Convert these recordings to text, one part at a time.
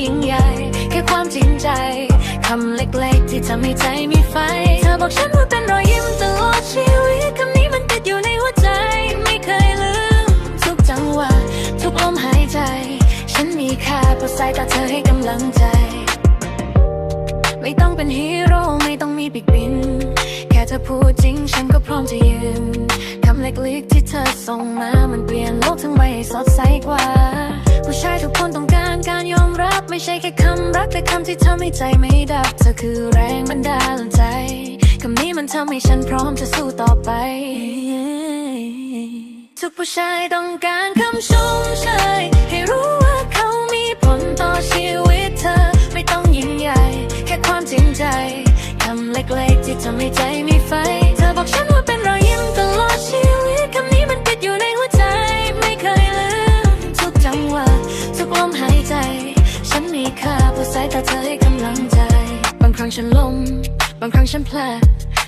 ยิ่งใหญ่แค่ความจริงใจคำเล็กๆ ที่ทำให้ใจมีไฟ เธอบอกฉันว่าเป็นรอยยิ้มตลอดชีวิตคำนี้มันติดอยู่ในหัวใจ ไม่เคยลืม ทุกจังหวะทุกลมหายใจ ฉันมีค่าเพราะสายตาเธอให้กำลังใจ ไม่ต้องเป็นฮีโร่ไม่ต้องมีปีกบิน เธอพูดจริงฉันก็พร้อมจะยืนคำเล็กๆที่เธอส่งมามันเปลี่ยนโลกทั้งใบให้สดใสกว่า ผู้ชายทุกคนต้องการการยอมรับไม่ใช่แค่คำรักแต่คำที่ทำให้ใจไม่ดับ เธอคือแรงบันดาลใจคำนี้มันทำให้ฉันพร้อมจะสู้ต่อไป ทุกผู้ชายต้องการคำชมเชยำเล็กๆ ที่ทำให้ใจมีไฟ เธอบอกฉันว่าเป็นรอยยิ้มตลอดชีวิตคำนี้มันติดอยู่ในหัวใจ ไม่เคยลืมทุกจังหวะทุกลมหายใจ ฉันมีค่าเพราะสายตาเธอให้กำลังใจ บางครั้งฉันล้มบางครั้งฉันพลาด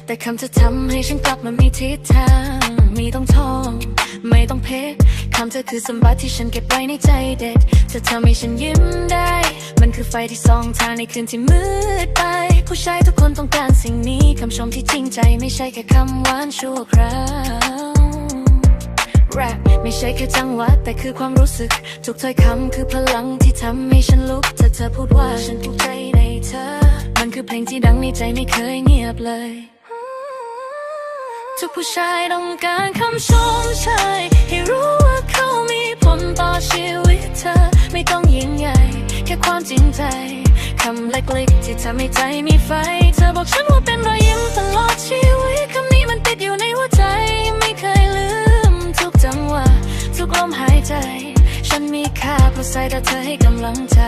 แต่คำจะทำให้ฉันกลับมามีทิศทางมีต้องทองไม่ต้องเพชรคำเธอคือสมบัติที่ฉันเก็บไว้ในใจเด็ดเธอทำให้ฉันยิ้มได้ มันค ไฟที่ส่องทางในคืนที่มืดไป ผู้ชายทุกคนต้องการสิ่งนี้คำชมที่จริงใจไม่ใช่แค่คำหวานชั่วคราวแรปไม่ใช่แค่จังหวะแต่คือความรู้สึก ทุกถ้อยคำคือพลังที่ทำให้ฉันลุกเธอเธอพูดว่าฉันภูมิใจในเธอ มันคือเพลงที่ดังในใจไม่เคยเงียบเลย ทุกผู้ชายต้องการคำชมเชยให้รู้ว่าเขามีผลต่อชีวิตเธอ ความจริงใจ คำเล็กๆที่ทำให้ใจมีไฟ เธอบอกฉันว่าเป็นรอยยิ้มตลอดชีวิต คำนี้มันติดอยู่ในหัวใจ ไม่เคยลืม ทุกจังหวะ ทุกลมหายใจ ฉันมีค่าเพราะใส่แต่เธอให้กำลังใจ